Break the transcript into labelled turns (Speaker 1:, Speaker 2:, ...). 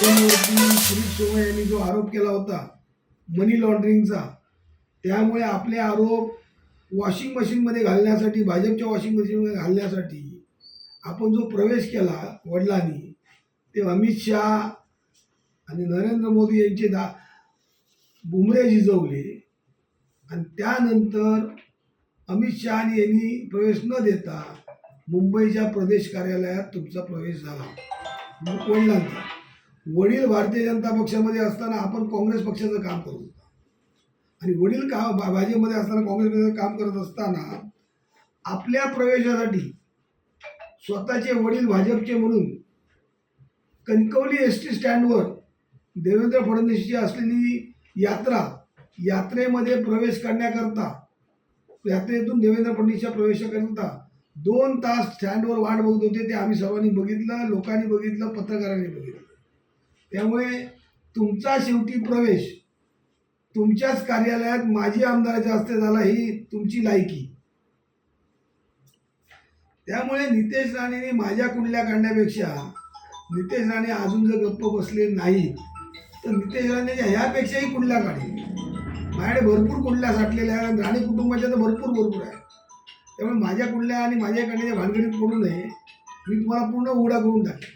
Speaker 1: त्यामुळे सुरेश यांनी जो आरोप केला होता मनी लॉन्ड्रिंगचा त्यामुळे आपले आरोप वॉशिंग मशीनमध्ये घालण्यासाठी भाजपच्या वॉशिंग मशीनमध्ये घालण्यासाठी आपण जो प्रवेश केला वडिलांनी ते अमित शहा आणि नरेंद्र मोदी यांचे दा बुमरे झिजवले. आणि त्यानंतर अमित शहा यांनी प्रवेश न देता मुंबईच्या प्रदेश कार्यालयात तुमचा प्रवेश झाला. वडिलांचा. वडील भारतीय जनता पक्षामध्ये असताना आपण काँग्रेस पक्षाचं काम करत होता आणि वडील का भाजपमध्ये असताना काँग्रेस पक्षाचं काम करत असताना आपल्या प्रवेशासाठी स्वतःचे वडील भाजपचे म्हणून कणकवली एस टी स्टँडवर देवेंद्र फडणवीसची असलेली यात्रा यात्रेमध्ये प्रवेश करण्याकरता यात्रेतून देवेंद्र फडणवीसच्या प्रवेशाकरता दोन तास स्टँडवर वाट बघत होते. ते आम्ही सर्वांनी बघितलं लोकांनी बघितलं पत्रकारांनी बघितलं. त्यामुळे तुमचा शेवटी प्रवेश तुमच्याच कार्यालयात माजी आमदाराच्या हस्ते झाला ही तुमची लायकी. त्यामुळे नितेश राणेने माझ्या कुंडल्या काढण्यापेक्षा नितेश राणे अजून जर गप्प बसले नाही तर नितेश राणेच्या ह्यापेक्षाही कुंडल्या काढेल माझ्याकडे भरपूर कुंडल्या साठलेल्या आहेत राणे कुटुंबाच्या तर भरपूर भरपूर आहे त्यामुळे माझ्या कुंडल्या आणि माझ्या काढण्याच्या भानगडीत पडू नये. मी तुम्हाला पूर्ण उघडा करून टाकेन.